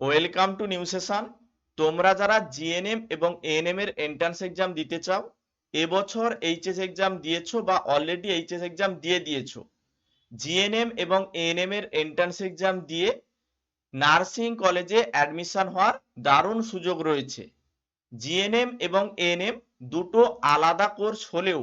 Welcome to new session তোমরা যারা GNM এবং এএনএম এর এন্ট্রান্স এক্সাম দিতে চাও, এবছর এইচএস এক্সাম দিয়েছ বা অলরেডি এইচএস এক্সাম দিয়ে দিয়েছ। জিএনএম এবং এএনএম এর এন্ট্রান্স এক্সাম দিয়ে নার্সিং কলেজে অ্যাডমিশন হওয়ার দারুণ সুযোগ রয়েছে। জিএনএম এবং এএনএম দুটো আলাদা কোর্স হলেও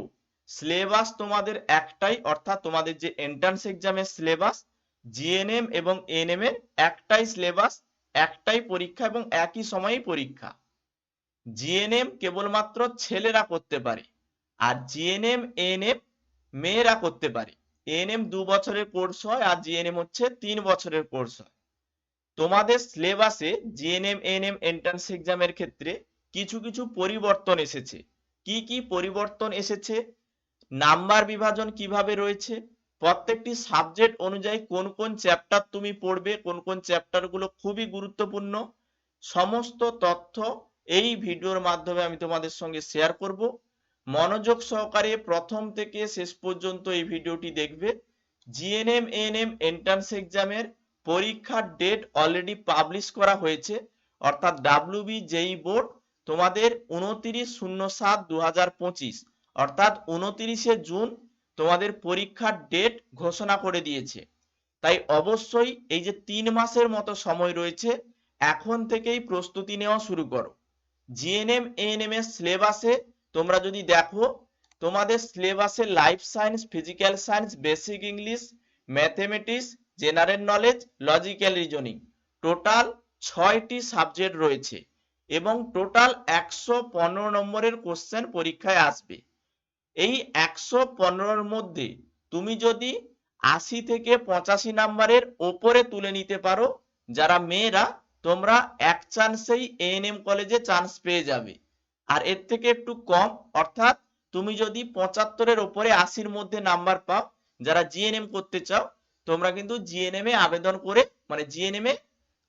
সিলেবাস তোমাদের একটাই, অর্থাৎ তোমাদের যে এন্ট্রান্স এক্সামের সিলেবাস জিএনএম এবং এএনএম এর একটাই সিলেবাস একটাই পরীক্ষা এবং একই সময়েই পরীক্ষা। জিএনএম কেবলমাত্র ছেলেরা করতে পারে আর জিএনএম এএনএম মেয়েরা করতে পারে। এএনএম দু বছরের কোর্স হয় আর জিএনএম হচ্ছে তিন বছরের কোর্স হয়। তোমাদের সিলেবাসে জিএনএম এএনএম এন্ট্রান্স এক্সামের ক্ষেত্রে কিছু কিছু পরিবর্তন এসেছে। কি কি পরিবর্তন এসেছে? নাম্বার বিভাজন কীভাবে রয়েছে? প্রত্যেকটি সাবজেক্ট অনুযায়ী কোন কোন চ্যাপ্টার তুমি পড়বে, কোন কোন চ্যাপ্টারগুলো খুবই গুরুত্বপূর্ণ, সমস্ত তথ্য এই ভিডিওর মাধ্যমে আমি তোমাদের সঙ্গে শেয়ার করব। মনোযোগ সহকারে প্রথম থেকে শেষ পর্যন্ত এই ভিডিওটি দেখবে। জিএনএম এএনএম এন্ট্রান্স এক্সামের পরীক্ষার ডেট অলরেডি পাবলিশ করা হয়েছে। অর্থাৎ ডাব্লিউবি জেই বোর্ড তোমাদের উনতিরিশ শূন্য সাত দু অর্থাৎ উনতিরিশে জুন তোমাদের পরীক্ষার ডেট ঘোষণা করে দিয়েছে। তাই অবশ্যই এই যে তিন মাসের মতো সময় রয়েছে, এখন থেকেই প্রস্তুতি নেওয়া শুরু করো। জিএনএম এএনএম এর সিলেবাসে তোমরা যদি দেখো, তোমাদের সিলেবাসে life science physical science basic English mathematics general knowledge logical reasoning total ছয়টি সাবজেক্ট রয়েছে এবং টোটাল একশো পনেরো নম্বরের কোশ্চেন পরীক্ষায় আসবে। এই একশো পনেরোর মধ্যে তুমি যদি আশি থেকে পঁচাশি নাম্বারের ওপরে তুলে নিতে পারো, যারা মেয়েরা, তোমরা এক চান্সেই এএনএম কলেজে চান্স পেয়ে যাবে। আর এর থেকে একটু কম, অর্থাৎ তুমি যদি পঁচাত্তরের ওপরে আশির মধ্যে নাম্বার পাও, যারা জিএনএম করতে চাও, তোমরা কিন্তু জিএনএম এ আবেদন করে মানে জিএনএম এ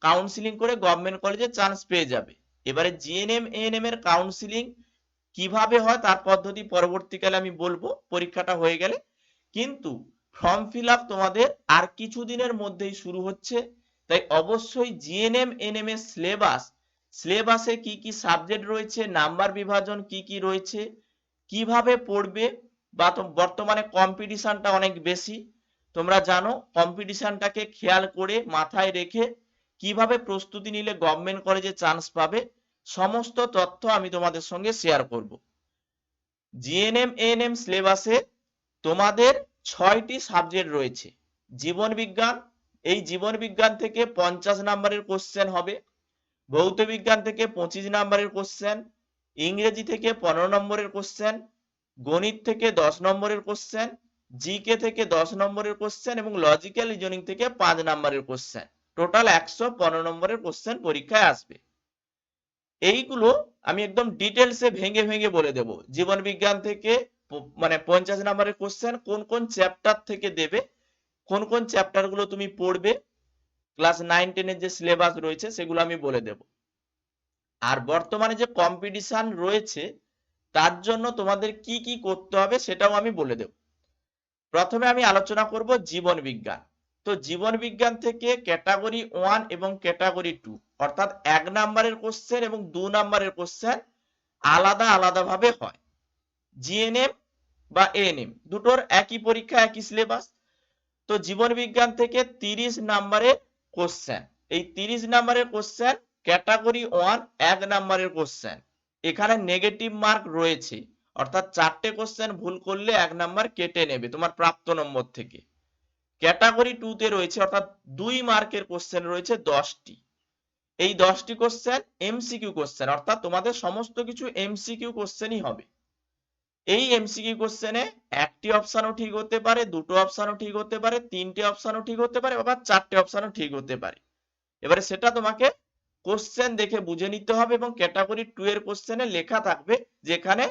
কাউন্সিলিং করে গভর্নমেন্ট কলেজে চান্স পেয়ে যাবে। এবারে জিএনএম এএনএম এর কাউন্সিলিং কীভাবে হয় তার পদ্ধতি পরবর্তীকালে আমি বলব, পরীক্ষাটা হয়ে গেলে। কিন্তু ফর্ম ফিল আপ তোমাদের আর কিছুদিনের মধ্যেই শুরু হচ্ছে। তাই অবশ্যই জিএনএম এনএম এর সিলেবাস সিলেবাসে কি কি সাবজেক্ট রয়েছে নাম্বার বিভাজন কি কি রয়েছে, কীভাবে পড়বে বা বর্তমানে কম্পিটিশনটা অনেক বেশি। তোমরা জানো কম্পিটিশনটাকে খেয়াল করে মাথায় রেখে কীভাবে প্রস্তুতি নিলে গভর্নমেন্ট কলেজে চান্স পাবে। সমস্ত তথ্য আমি তোমাদের সঙ্গে শেয়ার করব। জিএনএম এএনএম সিলেবাসে তোমাদের ছয়টি সাবজেক্ট রয়েছে। জীবন বিজ্ঞান, এই জীবন বিজ্ঞান থেকে পঞ্চাশ নাম্বারের কোশ্চেন হবে। ভৌত বিজ্ঞান থেকে পঁচিশ নাম্বারের কোশ্চেন ইংরেজি থেকে পনেরো নম্বরের কোশ্চেন গণিত থেকে দশ নম্বরের কোশ্চেন জিকে থেকে দশ নম্বরের কোশ্চেন এবং লজিক্যাল রিজনিং থেকে পাঁচ নম্বরের কোশ্চেন টোটাল একশো পনেরো নম্বরের কোশ্চেন পরীক্ষায় আসবে। এইগুলো আমি একদম ডিটেলসে ভেঙে ভেঙে বলে দেব। জীবন বিজ্ঞান থেকে মানে পঞ্চাশ নম্বরের কোশ্চেন কোন কোন চ্যাপ্টার থেকে দেবে, কোন কোন চ্যাপ্টারগুলো তুমি পড়বে ক্লাস নাইন টেনের যে সিলেবাস রয়েছে সেগুলো আমি বলে দেব। আর বর্তমানে যে কম্পিটিশন রয়েছে, তার জন্য তোমাদের কি কি করতে হবে সেটাও আমি বলে দেব। প্রথমে আমি আলোচনা করব জীবন বিজ্ঞান। তো জীবন বিজ্ঞান থেকে ক্যাটাগরি ওয়ান এবং ক্যাটাগরি টু অর্থাৎ এক নাম্বারের কোশ্চেন এবং দু নাম্বারের কোশ্চেন আলাদা আলাদা ভাবে হয় জিএনএম বা এএনএম দুটোর একই পরীক্ষা, একই সিলেবাস তো জীবন বিজ্ঞান থেকে তিরিশ নাম্বারের কোশ্চেন এই তিরিশ নাম্বারের কোশ্চেন ক্যাটাগরি ওয়ান এক নাম্বারের কোশ্চেন এখানে নেগেটিভ মার্ক রয়েছে, অর্থাৎ চারটে কোশ্চেন ভুল করলে এক নাম্বার কেটে নেবে তোমার প্রাপ্ত নম্বর থেকে। ক্যাটাগরি টু তে রয়েছে, অর্থাৎ দুই মার্কের কোশ্চেন রয়েছে দশটি। এই দশটি কোশ্চেন এমসিকিউ কোশ্চেন অর্থাৎ তোমাদের সমস্ত কিছু এমসিকিউ কোশ্চেনই হবে। এই এমসিকিউ কোশ্চেনে একটি অপশনও ঠিক হতে পারে, দুটো অপশনও ঠিক হতে পারে, তিনটে অপশনও ঠিক হতে পারে, আবার চারটে অপশনও ঠিক হতে পারে। এবারে সেটা তোমাকে কোশ্চেন দেখে বুঝে নিতে হবে এবং ক্যাটাগরি টু এর কোশ্চেনে লেখা থাকবে যেখানে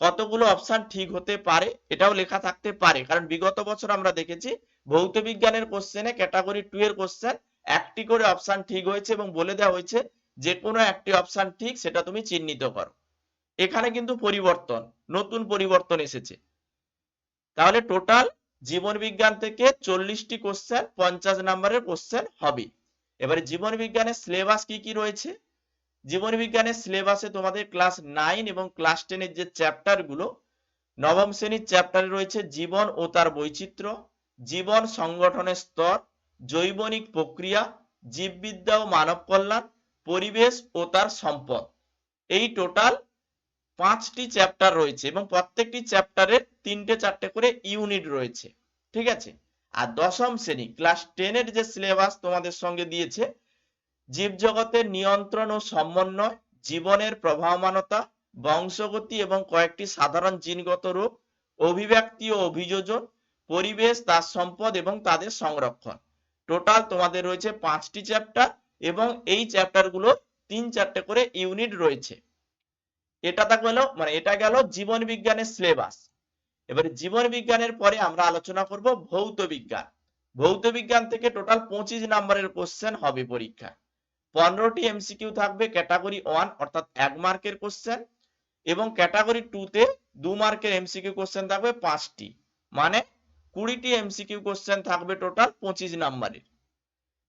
কতগুলো অপশন ঠিক হতে পারে, এটাও লেখা থাকতে পারে। কারণ বিগত বছর আমরা দেখেছি ভৌত বিজ্ঞানের কোশ্চেনে ক্যাটাগরি টু এর কোশ্চেন একটি করে অপশন ঠিক হয়েছে এবং বলে দেওয়া হয়েছে যে কোনো একটি অপশন ঠিক সেটা তুমি চিহ্নিত করো। এখানে কিন্তু পরিবর্তন, নতুন পরিবর্তন এসেছে। তাহলে টোটাল জীবন বিজ্ঞান থেকে চল্লিশটি কোশ্চেন পঞ্চাশ নম্বরের কোশ্চেন হবে। এবারে জীবন বিজ্ঞানের সিলেবাস কি কি রয়েছে? জীবন বিজ্ঞানের সিলেবাসে তোমাদের ক্লাস নাইন এবং ক্লাস টেনের যে চ্যাপ্টারগুলো, নবম শ্রেণির চ্যাপ্টারে রয়েছে জীবন ও তার বৈচিত্র্য, জীবন সংগঠনের স্তর জৈবনিক প্রক্রিয়া, জীববিদ্যা ও মানব কল্যাণ, পরিবেশ ও তার সম্পদ। এই টোটাল পাঁচটি চ্যাপ্টার রয়েছে এবং প্রত্যেকটি চ্যাপ্টারে তিনটে চারটে করে ইউনিট রয়েছে। ঠিক আছে? আর দশম শ্রেণি ক্লাস টেনের যে সিলেবাস তোমাদের সঙ্গে দিয়েছে, জীবজগতের নিয়ন্ত্রণ ও সমন্বয়, জীবনের প্রবাহমানতা, বংশগতি এবং কয়েকটি সাধারণ জিনগত রোগ অভিব্যক্তি ও অভিযোজন, পরিবেশ, তার সম্পদ এবং তাদের সংরক্ষণ। টোটাল তোমাদের রয়েছে পাঁচটি চ্যাপ্টার এবং এই চ্যাপ্টারগুলো তিন চারটে করে ইউনিট রয়েছে। এটা তা গেল মানে এটা গেল জীবন বিজ্ঞানের সিলেবাস এবারে জীবন বিজ্ঞানের পরে আমরা আলোচনা করব ভৌত বিজ্ঞান। ভৌত বিজ্ঞান থেকে টোটাল পঁচিশ নম্বরের কোশ্চেন হবে পরীক্ষা। পনেরোটি এমসিকিউ থাকবে ক্যাটাগরি ওয়ান অর্থাৎ এক মার্কের কোশ্চেন এবং ক্যাটাগরি টু তে দু মার্কের এমসিকিউ কোশ্চেন থাকবে পাঁচটি। মানে কুড়িটি এমসিকিউ কোশ্চেন থাকবে টোটাল পঁচিশ নাম্বারের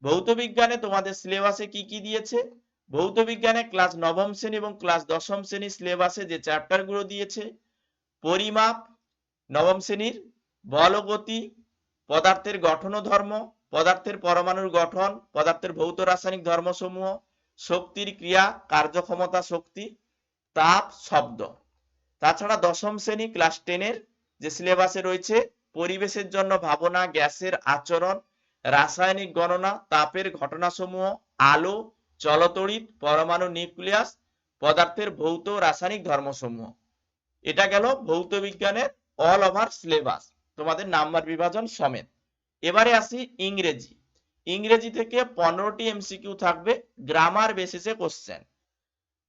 ভৌত বিজ্ঞানে তোমাদের সিলেবাসে কি কি দিয়েছে? ভৌত বিজ্ঞানে ক্লাস নবম শ্রেণি এবং ক্লাস দশম শ্রেণির সিলেবাসে যে চ্যাপ্টারগুলো দিয়েছে, পরিমাপ, নবম শ্রেণির বল ও গতি পদার্থের গঠন ধর্ম, পদার্থের পরমাণুর গঠন, পদার্থের ভৌত রাসায়নিক ধর্মসমূহ, শক্তির ক্রিয়া, কার্যক্ষমতা, শক্তি, তাপ, শব্দ। তাছাড়া দশম শ্রেণি ক্লাস টেনের যে সিলেবাসে রয়েছে পরিবেশের জন্য ভাবনা, গ্যাসের আচরণ, রাসায়নিক গণনা, তাপের ঘটনাসমূহ, আলো চলতড়িৎ পরমাণু নিউক্লিয়াস, পদার্থের ভৌত রাসায়নিক ধর্মসমূহ। এটা গেল ভৌত বিজ্ঞানের অল ওভার সিলেবাস তোমাদের নাম্বার বিভাজন সমেত। এবারে আসি ইংরেজি। ইংরেজি থেকে পনেরোটি এমসিকিউ থাকবে গ্রামার বেসিসে কোশ্চেন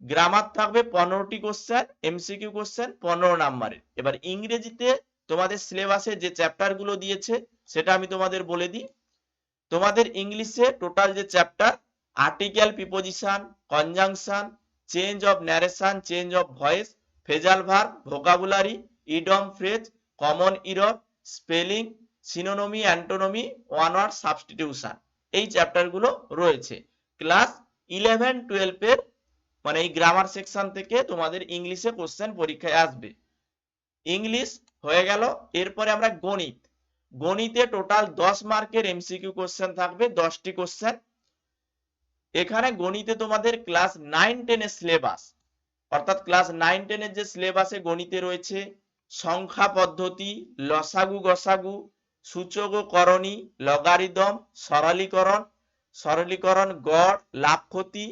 গ্রামার থাকবে পনেরোটি কোশ্চেন এমসিকিউ কোশ্চেন পনেরো নাম্বারের এবার ইংরেজিতে তোমাদের সিলেবাসে যে চ্যাপ্টারগুলো দিয়েছে, সেটা আমি তোমাদের বলে দিই। তোমাদের ইংলিশে টোটাল যে chapter article preposition conjunction change of narration change of voice phrasal verb vocabulary idiom phrase common error spelling synonym antonym one word substitution এই চ্যাপ্টারগুলো রয়েছে। ক্লাস ইলেভেন টুয়েলভ এর মানে এই গ্রামার সেকশন থেকে তোমাদের ইংলিশে কোশ্চেন পরীক্ষায় আসবে। ইংলিশ হয়ে গেল। এরপরে আমরা গণিত। গণিতে টোটাল দশ মার্কের এমসিকিউ কোশ্চেন থাকবে, দশটি কোশ্চেন এখানে গণিতে তোমাদের ক্লাস নাইন টেনের সিলেবাস অর্থাৎ ক্লাস নাইন টেনের যে সিলেবাসে গণিতে রয়েছে, সংখ্যা পদ্ধতি, লসাগু গসাগু, সূচক করণী, লগারিদম, সরলীকরণ সরলীকরণ গড়, লাভ ক্ষতি,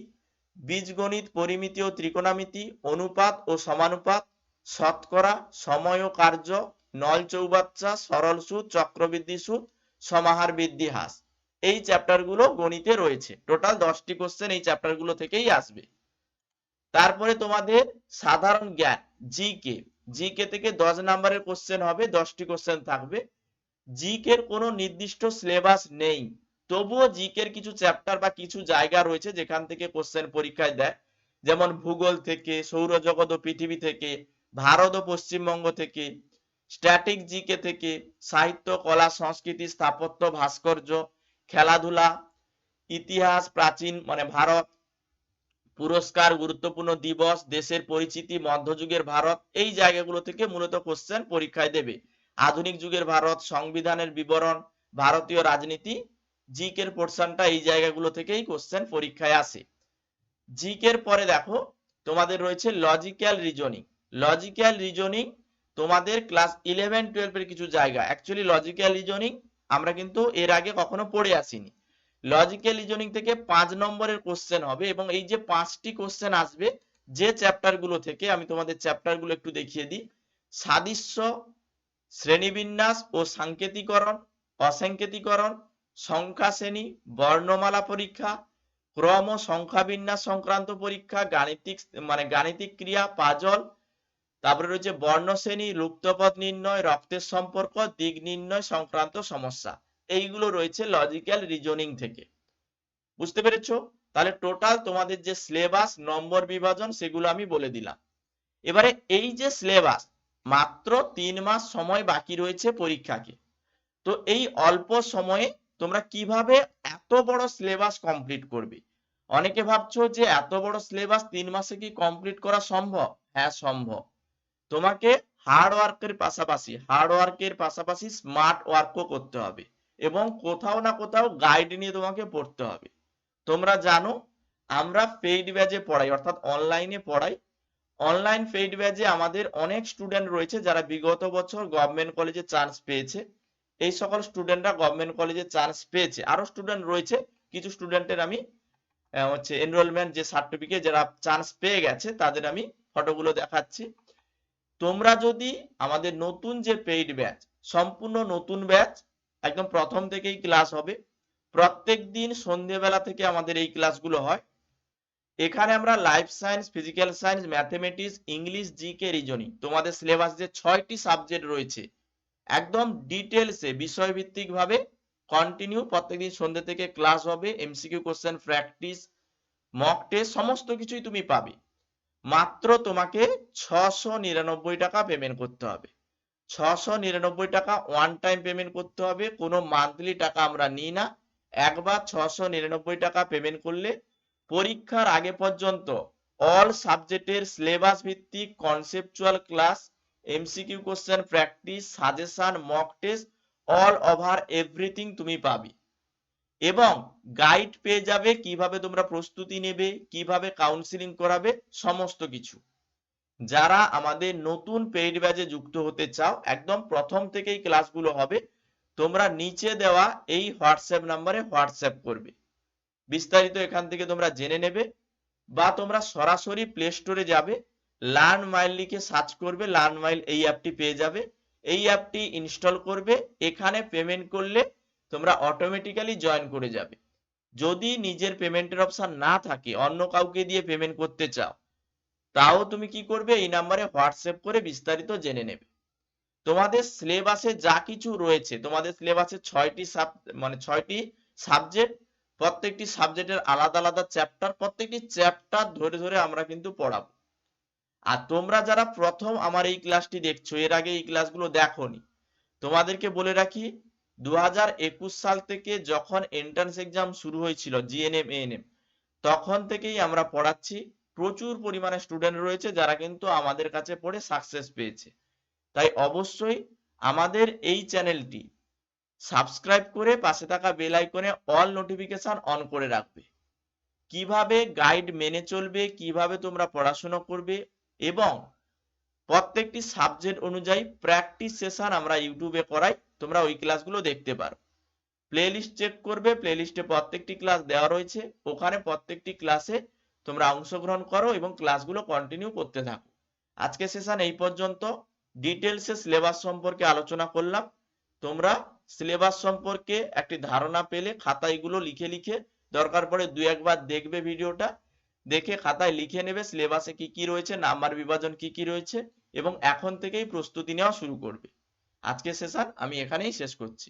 বীজগণিত, পরিমিতি ও ত্রিকোণমিতি, অনুপাত ও সমানুপাত শতকরা সময় ও কার্য, নল চৌবাচ্চা, সরল সুদ চক্রবৃদ্ধি সুদ সমাহার বৃদ্ধি হ্রাস এই চ্যাপ্টারগুলো গণিতে রয়েছে। টোটাল দশটি কোশ্চেন এই চ্যাপ্টারগুলো থেকেই আসবে। তারপরে তোমাদের সাধারণ জ্ঞান জিকে জিকে থেকে দশ নম্বরের কোশ্চেন হবে, দশটি কোশ্চেন থাকবে। জিকের কোনো নির্দিষ্ট সিলেবাস নেই। তবুও জিকের কিছু চ্যাপ্টার বা কিছু জায়গা রয়েছে যেখান থেকে কোশ্চেন পরীক্ষায় দেয়। যেমন ভূগোল থেকে, সৌরজগৎ ও পৃথিবী থেকে ভারত ও পশ্চিমবঙ্গ থেকে স্ট্যাটিক জিকে থেকে সাহিত্য, কলা, সংস্কৃতি, স্থাপত্য, ভাস্কর্য, খেলাধুলা, ইতিহাস, প্রাচীন মানে ভারত, পুরস্কার, গুরুত্বপূর্ণ দিবস, দেশের পরিচিতি, মধ্যযুগের ভারত, এই জায়গাগুলো থেকে মূলত কোশ্চেন পরীক্ষায় দেবে। আধুনিক যুগের ভারত, সংবিধানের বিবরণ, ভারতীয় রাজনীতি জিকের পোর্শনটা এই জায়গাগুলো থেকেই কোশ্চেন পরীক্ষায় আসে। জিকের পরে দেখো, তোমাদের রয়েছে লজিক্যাল রিজনিং লজিক্যাল রিজনিং তোমাদের ক্লাস ইলেভেন টুয়েলভ এর কিছু জায়গা। অ্যাকচুয়ালি লজিক্যাল রিজনিং আমরা কিন্তু এর আগে কখনো পড়ে আসিনি। লজিক্যাল রিজনিং থেকে পাঁচ নম্বরের কোশ্চেন হবে এবং এই যে পাঁচটি কোশ্চেন আসবে, যে চ্যাপ্টারগুলো থেকে আমি তোমাদের চ্যাপ্টারগুলো একটু দেখিয়ে দিই। সাদৃশ্য, শ্রেণীবিন্যাস ও সাংকেতিকরণ, অসাংকেতিকরণ, সংখ্যা শ্রেণি, বর্ণমালা পরীক্ষা, ক্রম সংখ্যা বিন্যাস সংক্রান্ত পরীক্ষা, গাণিতিক মানে গাণিতিক ক্রিয়া, পাজল তারপরে রয়েছে বর্ণ শ্রেণি লুপ্তপদ নির্ণয়, রক্তের সম্পর্ক, দিক নির্ণয়, সংক্রান্ত সমস্যা। এইগুলো রয়েছে লজিক্যাল রিজনিং থেকে। বুঝতে পেরেছ? তাহলে টোটাল তোমাদের যে সিলেবাস নম্বর বিভাজন, সেগুলো আমি বলে দিলাম। এবারে এই যে সিলেবাস মাত্র তিন মাস সময় বাকি রয়েছে পরীক্ষাকে। তো এই অল্প সময়ে তোমরা কীভাবে এত বড় সিলেবাস কমপ্লিট করবে? অনেকে ভাবছ যে এত বড় সিলেবাস তিন মাসে কি কমপ্লিট করা সম্ভব? হ্যাঁ সম্ভব। তোমাকে হার্ড ওয়ার্কের পাশাপাশি হার্ড ওয়ার্কের পাশাপাশি স্মার্ট ওয়ার্কও করতে হবে এবং কোথাও না কোথাও গাইড নিয়ে তোমাকে পড়তে হবে। তোমরা জানো, আমরা পেইড ব্যাচে পড়াই, অর্থাৎ অনলাইনে পড়াই। অনলাইন পেইড ব্যাচে আমাদের অনেক স্টুডেন্ট রয়েছে যারা বিগত বছর গভর্নমেন্ট কলেজে চান্স পেয়েছে। এই সকল স্টুডেন্টরা গভর্নমেন্ট কলেজে চান্স পেয়েছে। আরও স্টুডেন্ট রয়েছে, কিছু স্টুডেন্টের আমি হচ্ছে এনরোলমেন্ট যে সার্টিফিকেট যারা চান্স পেয়ে গেছে, তাদের আমি ফটোগুলো দেখাচ্ছি। তোমরা যদি আমাদের নতুন যে পেইড ব্যাচ সম্পূর্ণ নতুন ব্যাচ একদম প্রথম থেকেই ক্লাস হবে। প্রত্যেক দিন সন্ধেবেলা থেকে আমাদের এই ক্লাসগুলো হয়। এখানে আমরা life science physical science mathematics English GK reasoning তোমাদের সিলেবাস যে ছয়টি সাবজেক্ট রয়েছে, একদম ডিটেলসে বিষয়ভিত্তিক ভাবে কন্টিনিউ প্রত্যেকদিন সন্ধ্যে থেকে ক্লাস হবে MCQ question practice mock test সমস্ত কিছুই তুমি পাবে। মাত্র তোমাকে ছশো নিরানব্বই টাকা পেমেন্ট করতে হবে। ছশো নিরানব্বই টাকা ওয়ান টাইম পেমেন্ট করতে হবে, কোনো মান্থলি টাকা আমরা নিই না। একবার ছশো নিরানব্বই টাকা পেমেন্ট করলে পরীক্ষার আগে পর্যন্ত অল সাবজেক্টের সিলেবাস ভিত্তিক conceptual class MCQ question practice suggestion mock test all over everything তুমি পাবে। এবং গাইড পেয়ে যাবে কীভাবে তোমরা প্রস্তুতি নেবে, কীভাবে কাউন্সিলিং করাবে, সমস্ত কিছু। যারা আমাদের নতুন পেইড ব্যাচে যুক্ত হতে চাও, একদম প্রথম থেকেই ক্লাসগুলো হবে, তোমরা নিচে দেওয়া এই হোয়াটসঅ্যাপ নাম্বারে হোয়াটসঅ্যাপ করবে। বিস্তারিত এখান থেকে তোমরা জেনে নেবে বা তোমরা সরাসরি প্লে স্টোরে যাবে লার্ন মাইল লিখে সার্চ করবে লার্ন মাইল এই অ্যাপটি পেয়ে যাবে। এই অ্যাপটি ইনস্টল করবে, এখানে পেমেন্ট করলে তোমরা অটোমেটিক্যালি জয়েন করে যাবে। যদি নিজের পেমেন্টের অপশন না থাকে, অন্য কাউকে দিয়ে পেমেন্ট করতে চাও, তাও তুমি কি করবে? এই নাম্বারে হোয়াটসঅ্যাপ করে বিস্তারিত জেনে নেবে। তোমাদের সিলেবাসে যা কিছু রয়েছে, তোমাদের সিলেবাসে ছয়টি সাব মানে ছয়টি সাবজেক্ট প্রত্যেকটি সাবজেক্টের আলাদা আলাদা চ্যাপ্টার প্রত্যেকটি চ্যাপ্টার ধরে ধরে আমরা কিন্তু পড়াবো। আর তোমরা যারা প্রথম আমার এই ক্লাসটি দেখছ, এর আগে এই ক্লাসগুলো দেখোনি, তোমাদেরকে বলে রাখি দু হাজার একুশ সাল থেকে যখন এন্ট্রান্স এক্সাম শুরু হয়েছিল জিএনএম এএনএম তখন থেকেই আমরা পড়াচ্ছি। প্রচুর পরিমাণে স্টুডেন্ট রয়েছে যারা কিন্তু আমাদের কাছে পড়ে সাকসেস পেয়েছে। তাই অবশ্যই আমাদের এই চ্যানেলটি সাবস্ক্রাইব করে পাশে থাকা বেল আইকনে অল নোটিফিকেশন অন করে রাখবে। কীভাবে গাইড মেনে চলবে, কীভাবে তোমরা পড়াশোনা করবে এবং প্রত্যেকটি সাবজেক্ট অনুযায়ী প্র্যাকটিস সেশন আমরা ইউটিউবে করাই। তোমরা ওই ক্লাসগুলো দেখতে পারো। প্লেলিস্ট চেক করবে প্লেলিস্টে প্রত্যেকটি ক্লাস দেওয়া রয়েছে। ওখানে প্রত্যেকটি ক্লাসে তোমরা অংশগ্রহণ করো এবং ক্লাসগুলো কন্টিনিউ করতে থাকো। আজকে সেশন এই পর্যন্ত। ডিটেলসে সিলেবাস সম্পর্কে আলোচনা করলাম। তোমরা সিলেবাস সম্পর্কে একটি ধারণা পেলে খাতায় এগুলো লিখে লিখে দরকার পড়ে দুই একবার দেখবে ভিডিওটা। দেখে খাতায় লিখে নেবে সিলেবাসে কি কি রয়েছে নাম্বার বিভাজন কি কি রয়েছে এবং এখন থেকেই প্রস্তুতি নেওয়া শুরু করবে। আজকে সেশন আমি এখানেই শেষ করছি।